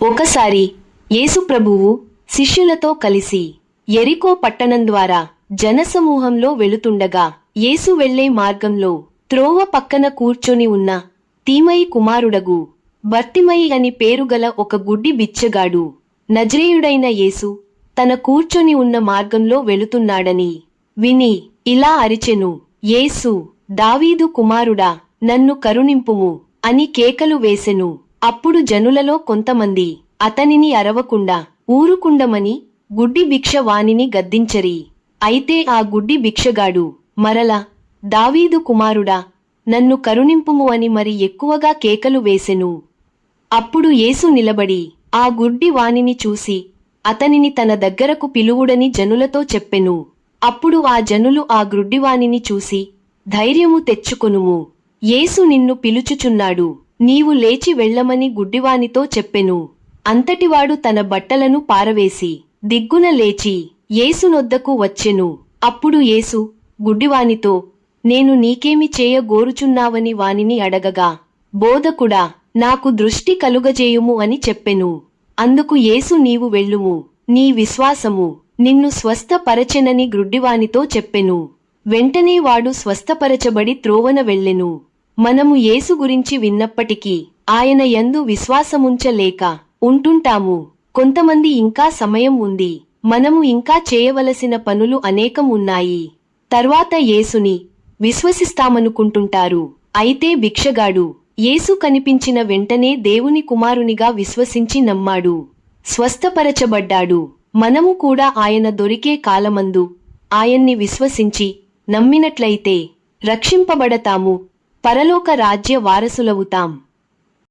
ఒకసారి యేసుప్రభువు శిష్యులతో కలిసి ఎరికో పట్టణం ద్వారా జనసమూహంలో వెళుతుండగా యేసు వెళ్ళే మార్గంలో త్రోవ పక్కన కూర్చొని ఉన్న తీమయి కుమారుడగు బర్తిమయి అని పేరుగల ఒక గుడ్డి బిచ్చగాడు నజరేయుడైన యేసు తన కూర్చొని ఉన్న మార్గంలో వెళుతున్నాడని విని ఇలా అరిచెను యేసు దావీదు కుమారుడా నన్ను కరుణింపుము అని కేకలు వేసెను. అప్పుడు జనులలో కొంతమంది అతనిని అరవకుండా ఊరుకుండమని గుడ్డి భిక్ష వానిని గద్దించరి. అయితే ఆ గుడ్డి భిక్షగాడు మరల దావీదు కుమారుడా నన్ను కరుణింపుము అని మరి ఎక్కువగా కేకలు వేసెను. అప్పుడు యేసు నిలబడి ఆ గుడ్డి వానిని చూసి అతనిని తన దగ్గరకు పిలువుడని జనులతో చెప్పెను. అప్పుడు ఆ జనులు ఆ గుడ్డివానిని చూసి ధైర్యము తెచ్చుకొనుము. యేసు నిన్ను పిలుచుచున్నాడు. నీవు లేచి వెళ్ళమని గుడ్డివానితో చెప్పెను. అంతటివాడు తన బట్టలను పారవేసి దిగ్గున లేచి యేసునొద్దకు వచ్చెను. అప్పుడు యేసు గుడ్డివానితో నేను నీకేమి చేయగోరుచున్నావని వానిని అడగగా బోధకుడా నాకు దృష్టి కలుగజేయుము అని చెప్పెను. అందుకు యేసు నీవు వెళ్ళుము. నీ విశ్వాసము నిన్ను స్వస్థపరచెనని గ్రుడ్డివానితో చెప్పెను. వెంటనే వాడు స్వస్థపరచబడి త్రోవన వెళ్ళెను. మనము యేసు గురించి విన్నప్పటికీ ఆయన యందు విశ్వాసముంచలేక ఉంటుంటాము. కొంతమంది ఇంకా సమయం ఉంది. మనము ఇంకా చేయవలసిన పనులు అనేకం ఉన్నాయి. తర్వాత యేసుని విశ్వసిస్తామనుకుంటుంటారు. అయితే భిక్షగాడు యేసు కనిపించిన వెంటనే దేవుని కుమారునిగా విశ్వసించి నమ్మాడు. స్వస్థపరచబడ్డాడు. మనము కూడా ఆయన దొరికే కాలమందు ఆయన్ని విశ్వసించి నమ్మినట్లయితే రక్షింపబడతాము. పరలోక రాజ్య వారసులవుతాం.